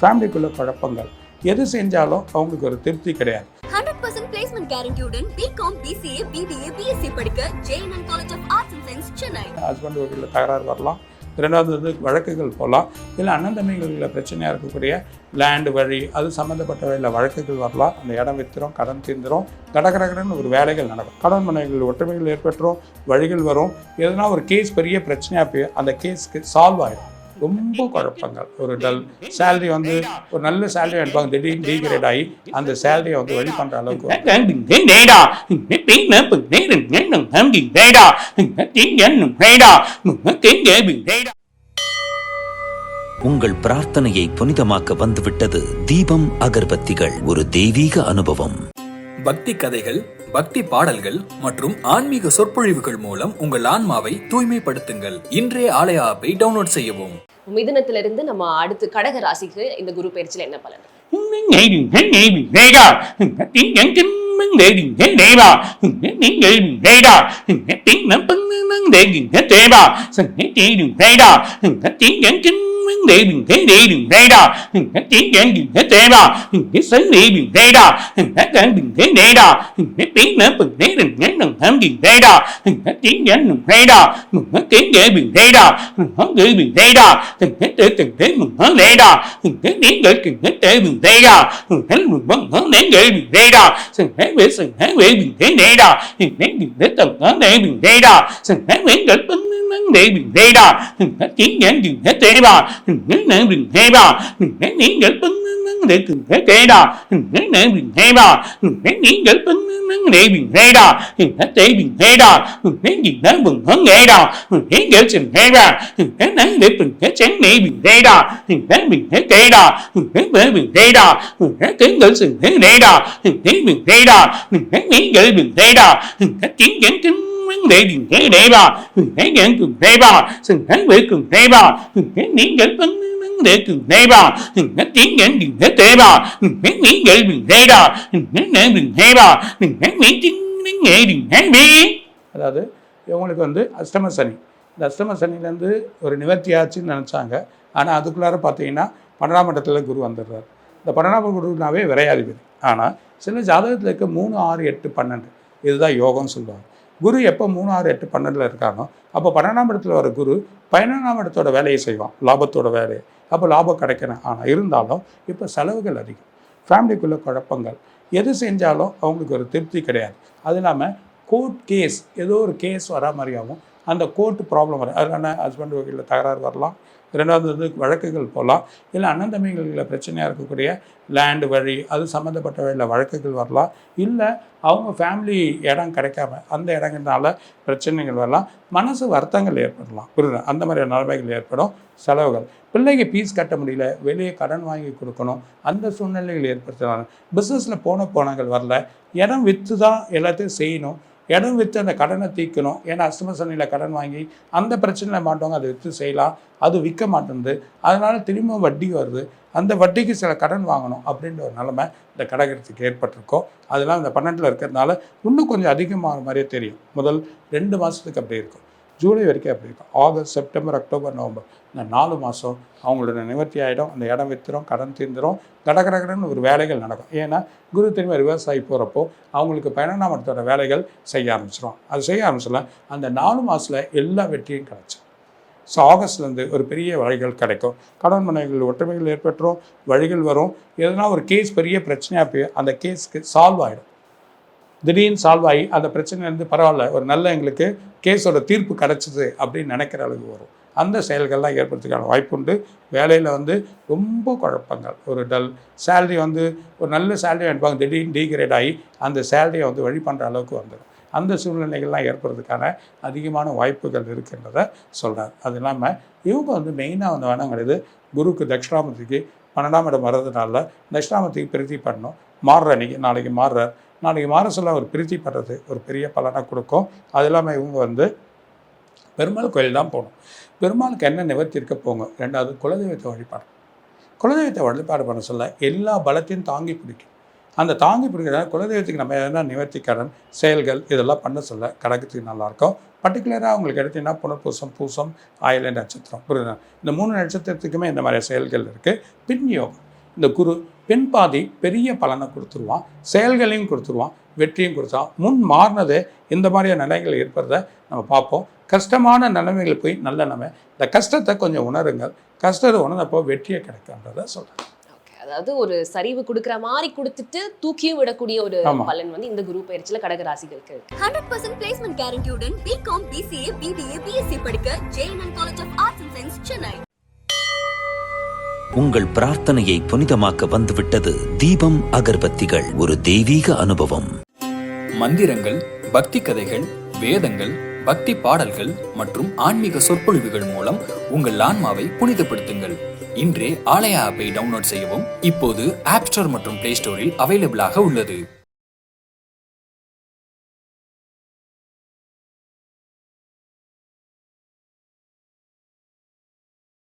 ஃபேமிலிக்குள்ள குழப்பங்கள். எது செஞ்சாலும் அவங்களுக்கு ஒரு திருப்தி கிடையாது. ஹண்ட்ரட் பர்சன்ட் பிளேஸ்மெண்ட் கேரண்டியுடன் பிகாம் பிசிஏ பிபிஏ பிஎஸ்சி படிக்க JNN college of arts and science Chennai husband வகையில் தகராறு வரலாம். ரெண்டாவது வந்து வழக்குகள் போகலாம் இல்லை அண்ணன் தம்பிகளில் பிரச்சனையாக இருக்கக்கூடிய லேண்டு வழி அது சம்மந்தப்பட்ட வழியில் வழக்குகள் வரலாம். அந்த இடம் வித்துரும் கடன் தீர்ந்துரும் கடகடகடன்னு ஒரு வேலைகள் நடக்கும். கடன் மனைகள் ஒற்றுமைகள் ஏற்பட்டுரும் வழிகள் வரும். எதுனா ஒரு கேஸ் பெரிய பிரச்சனையாக போய் அந்த கேஸ்க்கு சால்வ் ஆகிடும் ரொம்ப குழப்பங்கள் ஒரு டல் சேலரி வந்து ஒரு நல்ல சேலரி அனுப்பாங்க திடீர்னு டீக்ரேட் ஆகி அந்த சேலரியை வந்து வழி பண்ணுற அளவுக்கு. உங்கள் பிரார்த்தனையை புனிதமாக்க வந்துவிட்டது தீபம் அகர்பத்திகள் ஒரு தெய்வீக அனுபவம். பக்தி கதைகள் பக்தி பாடல்கள் மற்றும் ஆன்மீக சொற்பொழிவுகள் மூலம் உங்கள் ஆன்மாவை தூய்மைப்படுத்துங்கள். இன்றைய ஆலய ஆப்பை டவுன்லோட் செய்யவும். மிதுனத்திலிருந்து நம்ம அடுத்து கடக ராசிக்கு இந்த குரு பயிற்சியில என்ன பலன்? Hãy subscribe cho kênh Ghiền Mì Gõ Để không bỏ lỡ những video hấp dẫn vấn đề đừng hay đó đừng hết chiến nhãn đừng hết tệ đó đừng hết nạn đừng hay đó đừng hết niệm gỡ bưng vấn đề đừng hết tệ đó đừng hết nạn đừng hay đó đừng hết niệm gỡ bưng vấn đề đừng hay đó đừng hết tệ đừng hay đó đừng hết gì đó đừng hết nghệ đó đừng hết gỡ trình hay đó đừng hết nạn để đừng hết chán nghệ đừng hay đó đừng hết đừng hết tệ đó đừng hết bể đừng hay đó đừng hết tiếng gỡ trình hết nghệ đó đừng hết đừng hay đó đừng hết niệm gỡ đừng hay đó đừng hết chiến nhãn chính அதாவது இவங்களுக்கு வந்து அஷ்டம சனி. இந்த அஷ்டம சனிலேருந்து ஒரு நிவர்த்தி ஆச்சுன்னு நினச்சாங்க. ஆனால் அதுக்குள்ளார பார்த்தீங்கன்னா பன்னெண்டாம் இடத்துல குரு வந்துடுறாரு. இந்த பன்னெண்டாம் குருனாவே விரையாதிபதி. ஆனால் சில ஜாதகத்தில் இருக்க மூணு ஆறு எட்டு பன்னெண்டு. இதுதான் யோகம்னு சொல்லுவாங்க. குரு எப்போ மூணு ஆறு எட்டு பன்னெண்டில் இருக்கானோ அப்போ பன்னெண்டாம் இடத்துல வர குரு பதினொன்றாம் இடத்தோட வேலையை செய்வான் லாபத்தோட வேலையை. அப்போ லாபம் கிடைக்கணும் ஆனால் இருந்தாலும் இப்போ செலவுகள் அதிகம். ஃபேமிலிக்குள்ள குழப்பங்கள். எது செஞ்சாலும் அவங்களுக்கு ஒரு திருப்தி கிடையாது. அது இல்லாமல் கோர்ட் கேஸ் ஏதோ ஒரு கேஸ் வரா மாதிரியாகவும் அந்த கோர்ட்டு ப்ராப்ளம் வரும். அதனால ஹஸ்பண்ட் வகையில் தகராறு வரலாம். ரெண்டாவது வந்து வழக்குகள் போகலாம். இல்லை அண்ணன் தம்பிகளில் பிரச்சனையாக இருக்கக்கூடிய லேண்டு வழி அது சம்மந்தப்பட்ட வழியில் வழக்குகள் வரலாம். இல்லை அவங்க ஃபேமிலி இடம் கிடைக்காம அந்த இடங்கள்னால பிரச்சனைகள் வரலாம். மனசு வருத்தங்கள் ஏற்படலாம். புரியுது? அந்த மாதிரி நிலைமைகள் ஏற்படும். செலவுகள். பிள்ளைக்கு ஃபீஸ் கட்ட முடியல. வெளியே கடன் வாங்கி கொடுக்கணும். அந்த சூழ்நிலைகள் ஏற்படுத்தலாம் பிஸ்னஸில் போன போனங்கள் வரல. இடம் விற்று தான் எல்லாத்தையும் செய்யணும். இடம் விற்று அந்த கடனை தீர்க்கணும். ஏன்னா அஷ்டம சனியில் கடன் வாங்கி அந்த பிரச்சனையில் மாட்டவங்க அதை விற்று செய்யலாம். அது விற்க மாட்டேங்குது அதனால் திரும்ப வட்டி வருது. அந்த வட்டிக்கு சில கடன் வாங்கணும் அப்படின்ற ஒரு நிலைமை இந்த கடகத்துக்கு ஏற்பட்டிருக்கோம். அதெல்லாம் இந்த பன்னெண்டில் இருக்கிறதுனால இன்னும் கொஞ்சம் அதிகமாக மாதிரியே தெரியும். முதல் ரெண்டு மாதத்துக்கு அப்படி இருக்கும். ஜூலை வரைக்கும் அப்படி இருக்கும். August September October November. இந்த நாலு மாதம் அவங்களோட நிவர்த்தி ஆகிடும் அந்த இடம் வித்துரும் கடன் தீர்ந்துடும் கடகடகடன்னு ஒரு வேலைகள் நடக்கும். ஏன்னா குரு திரும்ப ரிவர்ஸ் ஆகி போகிறப்போ அவங்களுக்கு பன்னெண்டாம் இடத்தோட வேலைகள் செய்ய ஆரம்பிச்சிடும் அது செய்ய ஆரம்பிச்சிடலாம் அந்த நாலு மாதத்தில் எல்லா வெற்றியும் கிடச்சி ஸோ ஆகஸ்ட்லேருந்து ஒரு பெரிய வழிகள் கிடைக்கும். கடன் மனைகள் ஒற்றுமைகள் ஏற்பட்டுரும் வழிகள் வரும். எதனால் ஒரு கேஸ் பெரிய பிரச்சனையாக போய் அந்த கேஸ்க்கு சால்வ் ஆகிடும் திடீர்னு சால்வ் ஆகி அந்த பிரச்சனையிலேருந்து பரவாயில்ல. ஒரு நல்ல எங்களுக்கு கேஸோட தீர்ப்பு கிடச்சிது அப்படின்னு நினைக்கிற அளவுக்கு வரும். அந்த செயல்கள்லாம் ஏற்படுறதுக்கான வாய்ப்பு உண்டு வேலையில் வந்து ரொம்ப குழப்பங்கள். ஒரு டல் சேல்ரி வந்து ஒரு நல்ல சேல்ரி அனுப்பாங்க திடீர்னு டீக்ரேட் ஆகி அந்த சேலரியை வந்து வழி பண்ணுற அளவுக்கு வந்துடும் அந்த சூழ்நிலைகள்லாம் ஏற்படுறதுக்கான அதிகமான வாய்ப்புகள் இருக்குன்றதை சொல்கிறார் அது இல்லாமல் இவங்க வந்து மெயினாக வந்து வேணாங்கிறது குருக்கு தட்சிணாமூர்த்திக்கு பன்னெண்டாம் இடம் வர்றதுனால தட்சிணாமூர்த்திக்கு பிரீத்தி பண்ணணும். மாறுற அன்றைக்கி நாளைக்கு மாறுறார். நாளைக்கு மாற ஒரு பிரீத்தி படுறது ஒரு பெரிய பலனை கொடுக்கும். அது இல்லாமல் இவங்க வந்து பெருமாள் கோயில் தான் போகணும். பெருமாளுக்கு என்ன நிவர்த்தி இருக்க போங்க ரெண்டாவது குலதெய்வத்தை வழிபாடு. குலதெய்வத்தை வழிபாடு பண்ண சொல்ல எல்லா பலத்தையும் தாங்கி பிடிக்கும். அந்த தாங்கி பிடிக்கிற குலதெய்வத்துக்கு நம்ம எதனா நிவர்த்திக்கடன் செயல்கள் இதெல்லாம் பண்ண சொல்ல கடகத்துக்கு நல்லாயிருக்கும் பர்டிகுலராக அவங்களுக்கு எடுத்தீங்கன்னா புனர்பூசம் பூசம் ஆயில நட்சத்திரம் புரியுதா? இந்த மூணு நட்சத்திரத்துக்குமே இந்த மாதிரி செயல்கள் இருக்குது பின் யோகம். இந்த குரு பெண் பாதி பெரிய பலனை கொடுத்துருவான் செயல்களையும் கொடுத்துருவான் வெற்றியும் கொடுத்துருவான். முன் மாறினது இந்த மாதிரியான நிலைகள் ஏற்படுறத நம்ம பார்ப்போம். கஷ்டமான நிலைமைகள் போய் நல்ல நிலைமை. இந்த கஷ்டத்தை கொஞ்சம் உணருங்கள் கஷ்டத்தை உணர்ந்தப்போ வெற்றியை கிடைக்குன்றதை சொல்கிறேன் Okay, அதாவது ஒரு சரிவு கொடுக்குற மாதிரி கொடுத்துட்டு தூக்கியும் விடக்கூடிய ஒரு. பலன் வந்து இந்த குரு பயிற்சியில கடக ராசிகளுக்கு இருக்கு. ஹண்ட்ரட் பர்சன்ட் பிளேஸ்மெண்ட் கேரண்டியுடன் பிகாம் பிசிஏ பிபிஏ பிஎஸ்சி படிக்க JNN college of arts and science Chennai உங்கள் பிரார்த்தனையை புனிதமாக்க வந்துவிட்டது தீபம் அகர்பத்திகள். ஒரு தெய்வீக அனுபவம். மந்திரங்கள் பக்தி கதைகள் வேதங்கள் பக்தி பாடல்கள் மற்றும் ஆன்மீக சொற்பொழிவுகள் மூலம் உங்கள் ஆன்மாவை புனிதப்படுத்துங்கள். இன்றே ஆலயா ஆப்பை டவுன்லோட் செய்யவும் இப்போது ஆப் ஸ்டோர் மற்றும் பிளே ஸ்டோரில் அவைலபிளாக உள்ளது.